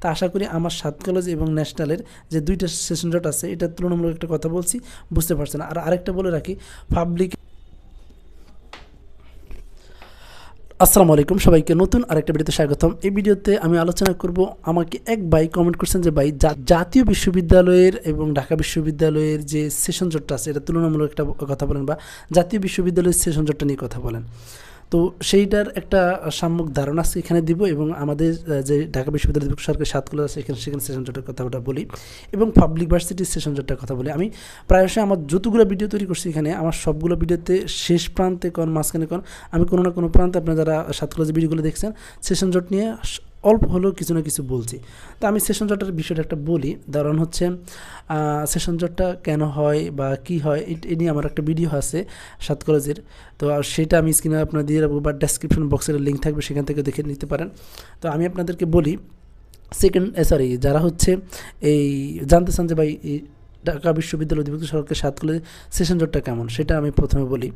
তা আশা করি আমার সাত কলেজ এবং ন্যাশনালের যে দুইটা সেশন জট আছে, এটা তুলনামূলক একটা কথা বলছি, বুঝতে পারছেন আর আরেকটা বলে রাখি পাবলিক আসসালামু আলাইকুম, সবাইকে নতুন আরেকটা ভিডিওতে স্বাগতম। এই ভিডিওতে আমি আলোচনা করব আমাকে এক ভাই কমেন্ট করছেন যে, ভাই জাতীয় বিশ্ববিদ্যালয়ের এবং ঢাকা বিশ্ববিদ্যালয়ের যে সেশন জটটা আছে, এটা তুলনামূলক একটা কথা বলেন বা জাতীয় বিশ্ববিদ্যালয়ের সেশন জটটা নিয়ে কথা বলেন। তো সেইটার একটা সাম্যক ধারণা আছে এখানে দিব এবং আমাদের যে ঢাকা বিশ্ববিদ্যালয় সরকারি সাত কলেজ আছে, এখানে সেখানে সেশন জটের কথাটা বলি এবং পাবলিক ভার্সিটির সেশন জটের কথা বলি। আমি প্রায়শই আমার যতগুলো ভিডিও তৈরি করছি এখানে, আমার সবগুলো ভিডিওতে শেষ প্রান্তে কোন, মাঝখানে কোন, আমি কোনো না কোনো প্রান্তে আপনারা যারা সাত যে ভিডিওগুলো দেখছেন সেশন জট নিয়ে অল্প হলেও কিছু না কিছু বলছি। তো আমি সেশন জটের বিষয়টা একটা বলি। কারণ হচ্ছে সেশন জটটা কেন হয় বা কি হয়, এ- নিয়ে আমার একটা ভিডিও আছে সাত কলেজের। তো আর সেটা আমি স্ক্রিনে আপনার দিয়ে রাখব বা ডেসক্রিপশন বক্সের লিঙ্ক থাকবে, সেখান থেকে দেখে নিতে পারেন। তো আমি আপনাদেরকে বলি সেকেন্ড সরি যারা হচ্ছে এই জানতে চান যে ভাই ঢাকা বিশ্ববিদ্যালয় অধিভুক্ত সরকারের সাত কলেজের সেশন জটটা কেমন, সেটা আমি প্রথমে বলি।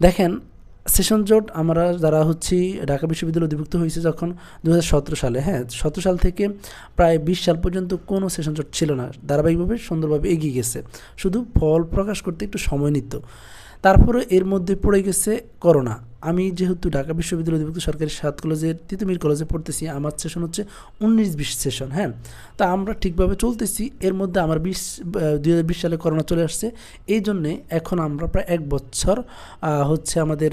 দেখেন সেশন জোট আমরা যারা হচ্ছি ঢাকা বিশ্ববিদ্যালয় অধিভুক্ত হয়েছে যখন দু হাজার সতেরো সালে হ্যাঁ সতেরো সাল থেকে প্রায় বিশ সাল পর্যন্ত কোনো সেশন জোট ছিল না। ধারাবাহিকভাবে সুন্দরভাবে এগিয়ে গেছে। শুধু ফল প্রকাশ করতে একটু সময় নিত। তারপরে এর মধ্যে পড়ে গেছে করোনা। আমি যেহেতু ঢাকা বিশ্ববিদ্যালয় অধিভুক্ত সরকারি সাত কলেজের তিতুমির কলেজে পড়তেছি, আমার সেশন হচ্ছে উনিশ বিশ সেশন হ্যাঁ? তা আমরা ঠিকভাবে চলতেছি, এর মধ্যে আমার বিশ দুই হাজার বিশ সালে করোনা চলে আসছে, এই জন্যে এখন আমরা প্রায় এক বছর হচ্ছে আমাদের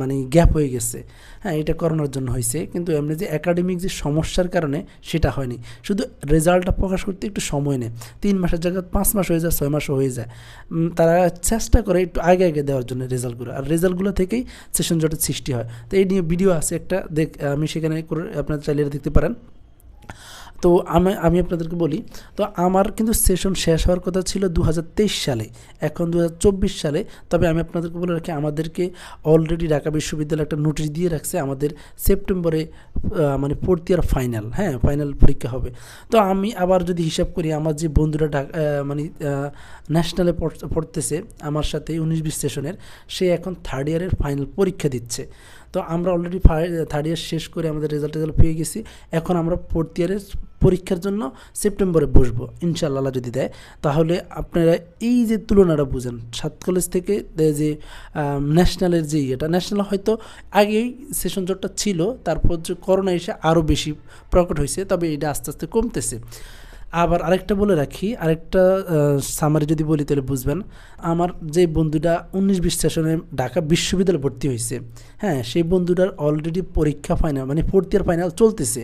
মানে গ্যাপ হয়ে গেছে। হ্যাঁ এটা করোনার জন্য হয়েছে, কিন্তু এমনি যে একাডেমিক যে সমস্যার কারণে সেটা হয়নি। শুধু রেজাল্টটা প্রকাশ করতে একটু সময় নেয়, তিন মাসের জায়গায় পাঁচ মাস হয়ে যায়, ছয় মাসও হয়ে যায়। তারা চেষ্টা করে একটু আগে আগে দেওয়ার জন্য রেজাল্টগুলো, আর রেজাল্টগুলো থেকেই সেশন জটের সৃষ্টি হয়। তো এই নিয়ে ভিডিও আছে একটা, দেখ, আমি সেখানে করে আপনারা চাইলে এটা দেখতে পারেন। তো আমি আমি আপনাদেরকে বলি, তো আমার কিন্তু সেশন শেষ হওয়ার কথা ছিল দু হাজার তেইশ সালে। এখন দু হাজার চব্বিশ সালে, তবে আমি আপনাদেরকে বলে রাখি, আমাদেরকে অলরেডি ঢাকা বিশ্ববিদ্যালয় একটা নোটিশ দিয়ে রাখছে আমাদের সেপ্টেম্বরে মানে ফোর্থ ইয়ার ফাইনাল হ্যাঁ ফাইনাল পরীক্ষা হবে। তো আমি আবার যদি হিসাব করি, আমার যে বন্ধুরা মানে ন্যাশনালে পড়তেছে, আমার সাথে উনিশ বিশ সেশনের সে এখন থার্ড ইয়ারের ফাইনাল পরীক্ষা দিচ্ছে। তো আমরা অলরেডি থার্ড ইয়ার শেষ করে আমাদের রেজাল্ট রেজাল্ট পেয়ে গেছি। এখন আমরা ফোর্থ ইয়ারের পরীক্ষার জন্য সেপ্টেম্বরে বসবো ইনশাল্লাহ যদি দেয়। তাহলে আপনারা এই যে তুলনাটা বুঝেন, সাত কলেজ থেকে যে ন্যাশনালের যে ইয়েটা ন্যাশনাল হয়তো আগেই সেশন জটটা ছিল, তারপর যে করোনা এসে আরও বেশি প্রকট হয়েছে, তবে এটা আস্তে আস্তে কমতেছে। আবার আরেকটা বলে রাখি, আরেকটা সামারি যদি বলি তাহলে বুঝবেন। আমার যে বন্ধুটা উনিশ বিশ সেশনে ঢাকা বিশ্ববিদ্যালয়ে ভর্তি হয়েছে হ্যাঁ সেই বন্ধুটার অলরেডি পরীক্ষা ফাইনাল মানে ফোর্থ ইয়ার ফাইনাল চলতেছে।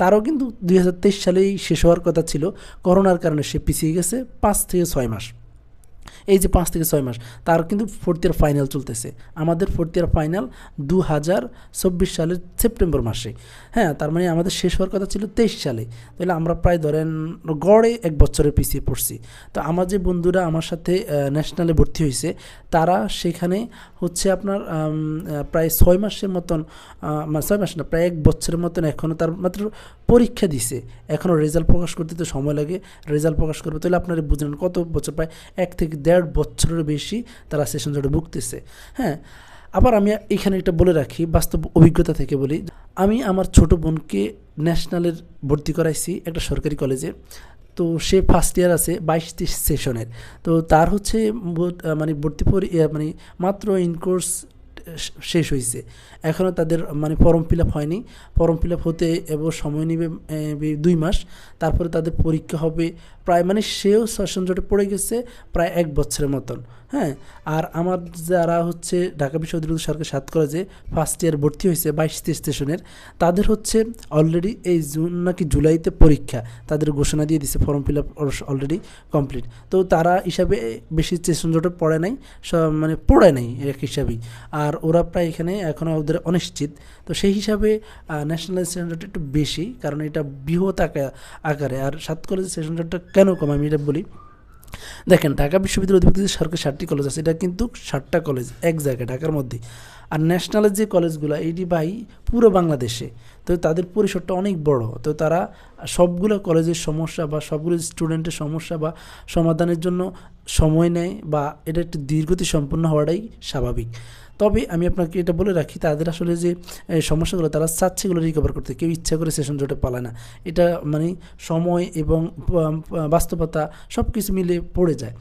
তারও কিন্তু দুই হাজার তেইশ সালেই শেষ হওয়ার কথা ছিল। করোনার কারণে সে পিছিয়ে গেছে পাঁচ থেকে ছয় মাস। এই যে পাঁচ থেকে ছয় মাস, তার কিন্তু ফোর্থ ইয়ার ফাইনাল চলতেছে। আমাদের ফোর্থ ইয়ার ফাইনাল দু হাজার চব্বিশ সালের সেপ্টেম্বর মাসে। হ্যাঁ তার মানে আমাদের শেষ হওয়ার কথা ছিল তেইশ সালে। তাহলে আমরা প্রায় ধরেন গড়ে এক বছরের পিছিয়ে পড়ছি। তো আমার যে বন্ধুরা আমার সাথে ন্যাশনালে ভর্তি হয়েছে, তারা সেখানে হচ্ছে আপনার প্রায় ছয় মাসের মতন ছয় মাস না, প্রায় এক বছরের মতন এখনও তার মাত্র পরীক্ষা দিছে। এখনও রেজাল্ট প্রকাশ করতে তো সময় লাগে। রেজাল্ট প্রকাশ করবে তাহলে আপনারা বুঝলেন কত বছর প্রায় এক থেকে দেড় বছরের বেশি তারা সেশন জটে ভুগতেছে। হ্যাঁ আবার আমি এখানে একটা বলে রাখি, বাস্তব অভিজ্ঞতা থেকে বলি। আমি আমার ছোট বোনকে ন্যাশনালের ভর্তি করাইছি একটা সরকারি কলেজে। তো সে ফার্স্ট ইয়ার আছে বাইশ তেইশ সেশনের তো তার হচ্ছে মানে ভর্তি পরি- মানে মাত্র ইন কোর্স শেষ হয়েছে এখনও তাদের মানে ফর্ম ফিল আপ হয়নি। ফর্ম ফিল আপ হতে এবং সময় নেবে দুই মাস। তারপরে তাদের পরীক্ষা হবে প্রায় মানে সেও সেশন জটে পড়ে গেছে প্রায় এক বছরের মতন হ্যাঁ? আর আমার যারা হচ্ছে ঢাকা বিশ্ববিদ্যালয় সরকার সাত কলেজে ফার্স্ট ইয়ার ভর্তি হয়েছে বাইশ তেইশ স্টেশনের তাদের হচ্ছে অলরেডি এই জুন নাকি জুলাইতে পরীক্ষা, তাদের ঘোষণা দিয়ে দিছে form fill up already complete তো তারা হিসাবে বেশি স্টেশন জটে পড়ে নাই সব মানে পড়ে নাই এক হিসাবেই। আর ওরা প্রায় এখানে এখনও ওদের অনিশ্চিত। তো সেই হিসাবে ন্যাশনাল সেশন জটটা একটু বেশি, কারণ এটা বৃহৎ আকা- আকারে। আর সাত কলেজের স্টেশন জটটা কেন কম? আমি এটা বলি। দেখেন, ঢাকা বিশ্ববিদ্যালয় অধিভুক্ত যে সরকারি ষাটটি কলেজ আছে, এটা কিন্তু ষাটটা কলেজ এক জায়গায়, ঢাকার মধ্যে আর ন্যাশনালের যে কলেজগুলো এটি ভাই পুরো বাংলাদেশে। তো তাদের পরিসরটা অনেক বড়। তো তারা সবগুলো কলেজের সমস্যা বা সবগুলো স্টুডেন্টের সমস্যা বা সমাধানের জন্য সময় নেয় বা এটা একটি দীর্ঘতি সম্পন্ন হওয়াটাই স্বাভাবিক। তবে আমি আপনাকে এটা বলে রাখি, তাদের আসলে যে সমস্যাগুলো তারা চাচ্ছে এগুলো রিকভার করতে। কেউ ইচ্ছা করে সেশন জোটে পালায় না। এটা মানে সময় এবং বাস্তবতা সব কিছু মিলে পড়ে যায়।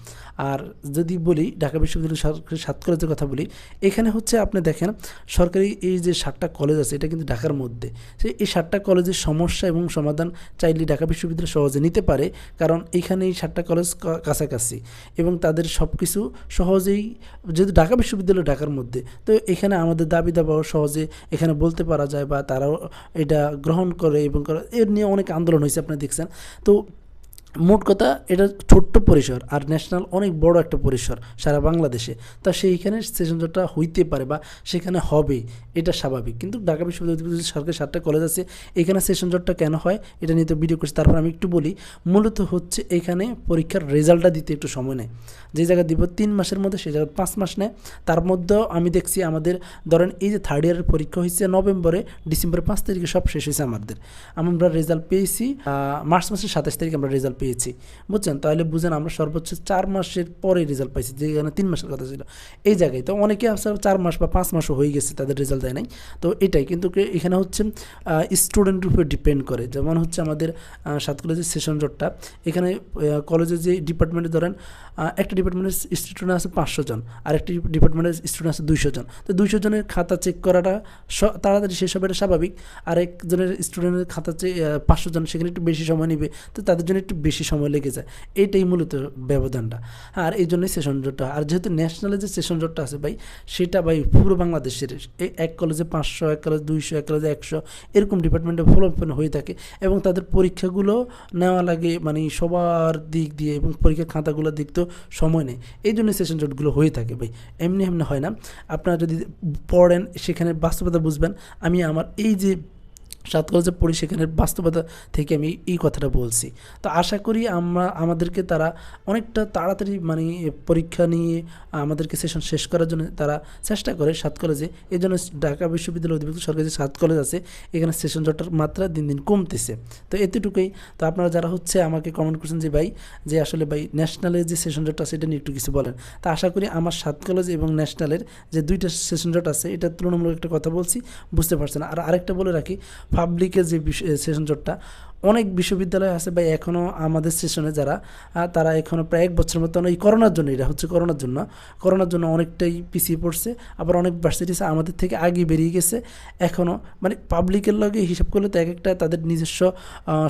আর যদি বলি, ঢাকা বিশ্ববিদ্যালয় সরকারি সাত কলেজের কথা বলি, এখানে হচ্ছে আপনি দেখেন, সরকারি এই যে সাতটা কলেজ আছে, এটা কিন্তু ঢাকার মধ্যে। সে, এই সাতটা কলেজের সমস্যা এবং সমাধান চাইলে ঢাকা বিশ্ববিদ্যালয় সহজে নিতে পারে, কারণ এইখানে এই সাতটা কলেজ কাছাকাছি। এবং তাদের সব কিছু সহজেই, যেহেতু ঢাকা বিশ্ববিদ্যালয় ঢাকার মধ্যে তো এখানে আমাদের দাবি দাবাও সহজে এখানে বলতে পারা যায় বা তারাও এটা গ্রহণ করে এবং এর নিয়ে অনেক আন্দোলন হয়েছে, আপনি দেখছেন। তো মোট কথা, এটা ছোট্ট পরিসর আর ন্যাশনাল অনেক বড় একটা পরিসর সারা বাংলাদেশে। তা সেইখানে সেশন জটটা হইতে পারে বা সেখানে হবে, এটা স্বাভাবিক। কিন্তু ঢাকা বিশ্ববিদ্যালয় সরকারি সাতটা কলেজ আছে, এখানে সেশন জটটা কেন হয়, এটা নিয়ে তো ভিডিও করছি। তারপর আমি একটু বলি, মূলত হচ্ছে এখানে পরীক্ষার রেজাল্টটা দিতে একটু সময় নেয়। যে জায়গায় দিব তিন মাসের মধ্যে সেই জায়গায় পাঁচ মাস নেয়। তার মধ্যেও আমি দেখছি আমাদের, ধরেন এই যে থার্ড ইয়ারের পরীক্ষা হয়েছে নভেম্বরে, ডিসেম্বরের পাঁচ তারিখে সব শেষ হয়েছে আমাদের। আমরা রেজাল্ট পেয়েছি মার্চ মাসের সাতাশ তারিখে আমরা রেজাল্ট বুঝছেন? তাহলে বুঝেন আমরা সর্বোচ্চ চার মাসের পরে রেজাল্ট পাইছি যেখানে তিন মাসের কথা ছিল। এই জায়গায় তো অনেকে আছে, চার মাস বা পাঁচ মাসও হয়ে গেছে, তাদের রেজাল্ট দেয় নাই। তো এটাই, কিন্তু এখানে হচ্ছে স্টুডেন্টের উপর ডিপেন্ড করে। যেমন হচ্ছে আমাদের সাত কলেজের সেশন জটটা, এখানে কলেজে যে ডিপার্টমেন্টে ধরেন একটা ডিপার্টমেন্টের স্টুডেন্ট আছে পাঁচশো জন, আর একটি ডিপার্টমেন্টের স্টুডেন্ট আছে দুইশো জন। তো দুইশো জনের খাতা চেক করাটা তাড়াতাড়ি শেষ হবে এটা স্বাভাবিক। আর একজনের স্টুডেন্টের খাতা চেক পাঁচশো জন, সেখানে একটু বেশি সময় নেবে, তো তাদের জন্য একটু বেশি সময় লেগে যায়। এইটাই মূলত ব্যবধানটা। আর এই জন্যই সেশন জটটা আর যেহেতু ন্যাশনালে যে সেশন জটটা আছে ভাই, সেটা ভাই পুরো বাংলাদেশের। এই এক কলেজে পাঁচশো, এক কলেজে দুইশো, এক কলেজে একশো, এরকম ডিপার্টমেন্টে ফলাফল হয়ে থাকে এবং তাদের পরীক্ষাগুলো নেওয়া লাগে মানে সবার দিক দিয়ে এবং পরীক্ষা খাতাগুলোর দিক তো সময় নেই। এই জন্য সেশন জটগুলো হয়ে থাকে ভাই। এমনি এমনি হয় না। আপনারা যদি পড়েন, সেখানে বাস্তবতা বুঝবেন। আমি আমার এই যে সাত কলেজে পড়ি সেখানের বাস্তবতা থেকে আমি এই কথাটা বলছি। তো আশা করি আমরা, আমাদেরকে তারা অনেকটা তাড়াতাড়ি মানে পরীক্ষা নিয়ে আমাদেরকে সেশন শেষ করার জন্য তারা চেষ্টা করে সাত কলেজে এই জন্য ঢাকা বিশ্ববিদ্যালয় অধিভুক্ত সরকারি যে সাত কলেজ আছে, এখানে সেশন জটার মাত্রা দিন দিন কমতেছে। তো এতটুকুই, তো আপনারা যারা হচ্ছে আমাকে কমেন্ট করছেন যে, ভাই, যে আসলে ভাই ন্যাশনালের যে সেশন জট আছে, এটা নিয়ে একটু কিছু বলেন। তা আশা করি আমার সাত কলেজ এবং ন্যাশনালের যে দুইটা সেশন জট আছে, এটা তুলনামূলক একটা কথা বলছি, বুঝতে পারছেন। আর আরেকটা বলে রাখি পাবলিকের যে সেশন জটটা অনেক বিশ্ববিদ্যালয় আছে বা এখনও আমাদের সেশনে যারা তারা এখনও প্রায় এক বছরের মতন এই করোনার জন্য, এটা হচ্ছে করোনার জন্য করোনার জন্য অনেকটাই পিছিয়ে পড়ছে, আবার অনেক ভার্সিটিস আমাদের থেকে আগে বেরিয়ে গেছে এখনও মানে পাবলিকের লগে হিসাব করলে তো এক একটা তাদের নিজস্ব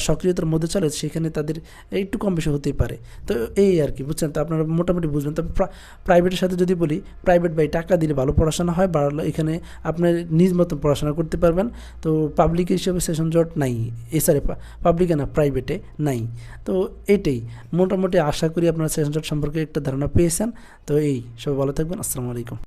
সক্রিয়তার মধ্যে চলে, সেখানে তাদের একটু কম বেশি হতেই পারে, তো এই আর কি, বুঝছেন, তো আপনারা মোটামুটি বুঝবেন, তবে প্রাইভেটের সাথে যদি বলি প্রাইভেট বাই টাকা দিলে ভালো পড়াশোনা হয়, বাড়ালো এখানে আপনার নিজ মতন পড়াশোনা করতে পারবেন, তো পাবলিক হিসেবে সেশন জট নাই এ সরি পাবলিকে না প্রাইভেটে নাই। তো এটাই মোটামুটি আশা করি আপনারা সেশনজট সম্পর্কে একটা ধারণা পেয়েছেন। তো এই, সবাই ভালো থাকবেন। আসসালামু আলাইকুম।